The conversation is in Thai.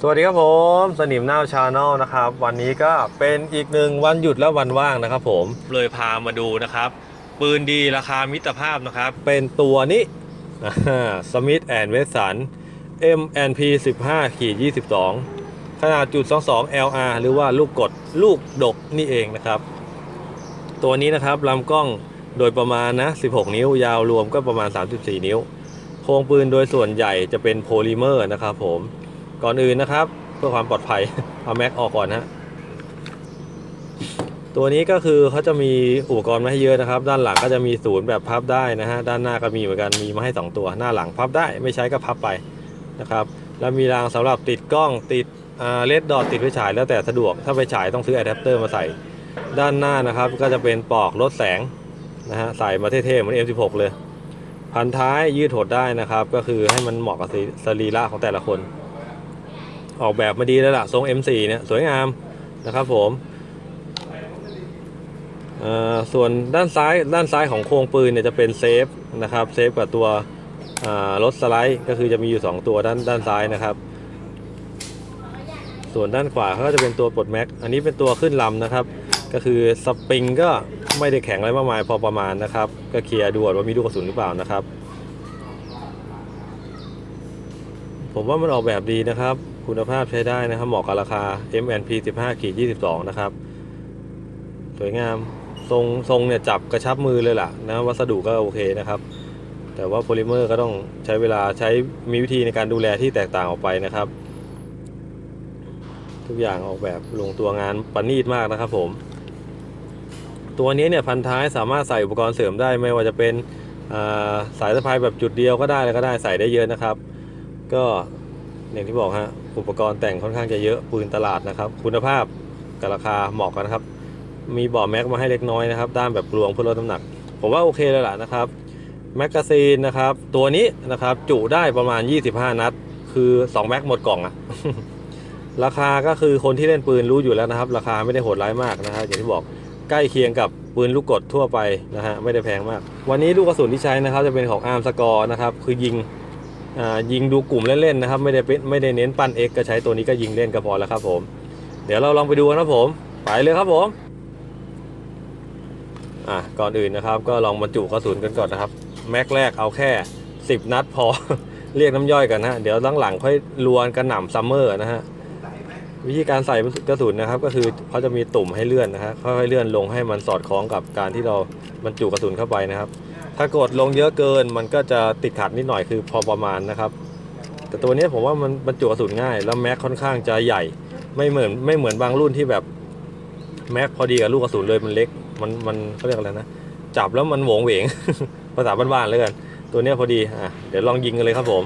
สวัสดีครับผมสนิมหน้าชาแนลนะครับ วันนี้ก็เป็นอีกหนึ่งวันหยุดและวันว่างนะครับผมเลยพามาดูนะครับ ปืนดีราคามิตรภาพนะครับ เป็นตัวนี้สมิธแอนเวสัน M&P 15ขีด22 ขนาดจุด 22 LR หรือว่าลูกกดลูกดกนี่เองนะครับ ตัวนี้นะครับลำกล้องโดยประมาณนะ 16 นิ้วยาวรวมก็ประมาณ 34 นิ้ว โครงปืนโดยส่วนใหญ่จะเป็นโพลิเมอร์นะครับผมก่อนอื่นนะครับ เพื่อความปลอดภัย เอาแม็กออกก่อนนะฮะตัวนี้ก็คือเขาจะมีอุปกรณ์มาให้เยอะนะครับ ด้านหลังก็จะมีศูนย์แบบพับได้นะฮะด้านหน้าก็มีเหมือนกันมีมาให้ 2 ตัว หน้าหลังพับได้ไม่ใช้ก็พับไปนะครับ แล้วมีรางสำหรับติดกล้องติด เลดดอทติดไฟฉายแล้วแต่สะดวก ถ้าไฟฉายต้องซื้ออะแดปเตอร์มาใส่ ด้านหน้านะครับก็จะเป็นปลอกลดแสงนะฮะใส่มาเท่ๆเหมือน M16 เลย พันท้ายยืดหดได้นะครับ ก็คือให้มันเหมาะกับสรีระของแต่ละคน ออกแบบมาดีแล้วล่ะ ทรง M4 เนี่ยสวยงามนะครับผมส่วนด้านซ้ายด้านซ้ายของโครงปืนเนี่ยจะเป็นเซฟนะครับเซฟกับตัวรถสไลด์ก็คือจะมีอยู่ 2 ตัวด้านด้านซ้ายนะครับ ส่วนด้านขวาเขาก็จะเป็นตัวปลดแม็ก อันนี้เป็นตัวขึ้นลำนะครับ ก็คือสปริงก็ไม่ได้แข็งอะไรมากมายพอประมาณนะครับ ก็เคลียร์ดูก่อนว่ามีลูกกระสุนหรือเปล่านะครับ ผมว่ามันออกแบบดีนะครับ คุณภาพใช้ได้นะครับ เหมาะกับราคา MNP 15ขีด22 นะครับ สวยงาม ทรงทรงเนี่ยจับกระชับมือเลยล่ะนะวัสดุก็โอเคนะครับ แต่ว่าโพลิเมอร์ก็ต้องใช้เวลาใช้มีวิธีในการดูแลที่แตกต่างออกไปนะครับ ทุกอย่างออกแบบลงตัวงานประณีตมากนะครับผม ตัวนี้เนี่ยพันท้ายสามารถใส่อุปกรณ์เสริมได้ไม่ว่าจะเป็นสายสะพายแบบจุดเดียวก็ได้แล้วก็ได้ใส่ได้เยอะนะครับ ก็อย่างที่บอกฮะอุปกรณ์แต่งค่อนข้างจะเยอะปืนตลาดนะครับ คุณภาพกับราคาเหมาะกันนะครับ มีบ่อแม็กมาให้เล็กน้อยนะครับ ด้านแบบกลวงเพื่อลดน้ำหนัก ผมว่าโอเคเลยล่ะนะครับแมกกาซีนนะครับ ตัวนี้นะครับจุได้ประมาณ 25 นัด คือ 2 แม็กหมดกล่องอะ ราคาก็คือคนที่เล่นปืนรู้อยู่แล้วนะครับ ราคาไม่ได้โหดร้ายมากนะครับอย่างที่บอกใกล้เคียงกับปืนลูกกดทั่วไปนะฮะไม่ได้แพงมาก วันนี้ลูกกระสุนที่ใช้นะครับ จะเป็นของอาร์มสกอร์นะครับคือยิงอ่ายิงดูกลุ่มเล่นๆนะครับ ไม่ได้เป็นไม่ได้เน้นปั้น X ก็ใช้ตัวนี้ก็ยิงเล่นก็พอแล้วครับผม เดี๋ยวเราลองไปดูกันครับผม ไปเลยครับผมอะก่อนอื่นนะครับ ก็ลองบรรจุกระสุนกันก่อนนะครับ แม็กแรกเอาแค่ 10 นัดพอ เรียกน้ำย่อยกันนะเดี๋ยวหลังๆค่อยลวนกันหน่ำซัมเมอร์นะฮะ วิธีการใส่กระสุนนะครับ ก็คือเขาจะมีตุ่มให้เลื่อนนะครับค่อยๆเลื่อนลงให้มันสอดคล้องกับการที่เราบรรจุกระสุนเข้าไปนะครับ ถ้ากดลงเยอะเกินมันก็จะติดขัดนิดหน่อยคือพอประมาณนะครับ แต่ตัวนี้ผมว่ามันบรรจุกระสุนง่าย แล้วแม็กค่อนข้างจะใหญ่ ไม่เหมือนไม่เหมือนบางรุ่นที่แบบแม็กพอดีกับลูกกระสุนเลยมันเล็ก มันมันเขาเรียกอะไรนะจับแล้วมันโหวงเหวงภาษาบ้านๆเลยกันตัวนี้พอดีอะเดี๋ยวลองยิงกันเลยครับผม